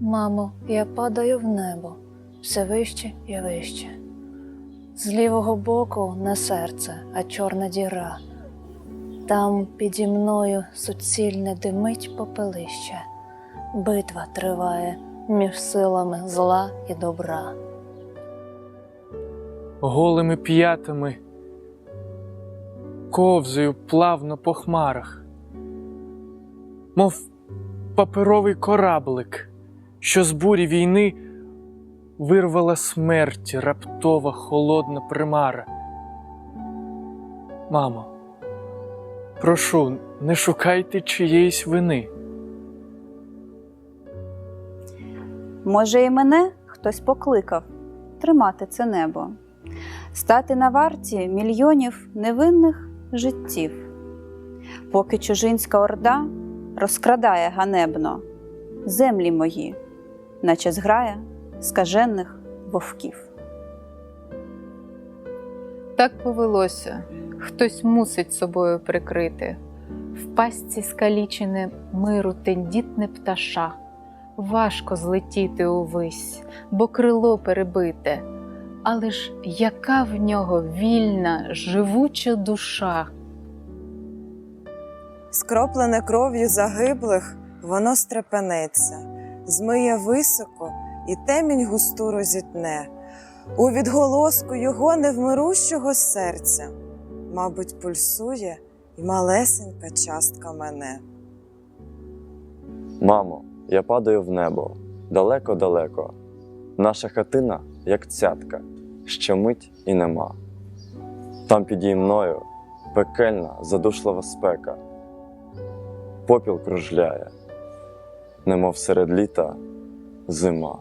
Мамо, я падаю в небо, все вище і вище. З лівого боку не серце, а чорна діра. Там піді мною суцільне димить попелище. Битва триває між силами зла і добра. голими п'ятами ковзаю плавно по хмарах, мов паперовий кораблик, що з бурі війни вирвала смерть раптова холодна примара. Мамо, прошу, не шукайте чиєїсь вини. Може, і мене хтось покликав тримати це небо, стати на варті мільйонів невинних життів, поки чужинська орда розкрадає ганебно землі мої, наче зграя скажених вовків. Так повелося, хтось мусить собою прикрити. В пастці скалічене миру тендітне пташа. Важко злетіти увись, бо крило перебите. Але ж яка в нього вільна, живуча душа. Скроплене кров'ю загиблих, воно стрепенеться, змиє високо і темінь густу розітне. У відголоску його невмирущого серця, мабуть, пульсує і малесенька частка мене. Мамо, я падаю в небо, далеко-далеко. Наша хатина, як цятка, що мить і нема. Там підій мною пекельна, задушлива спека. Попіл кружляє, немов серед літа зима.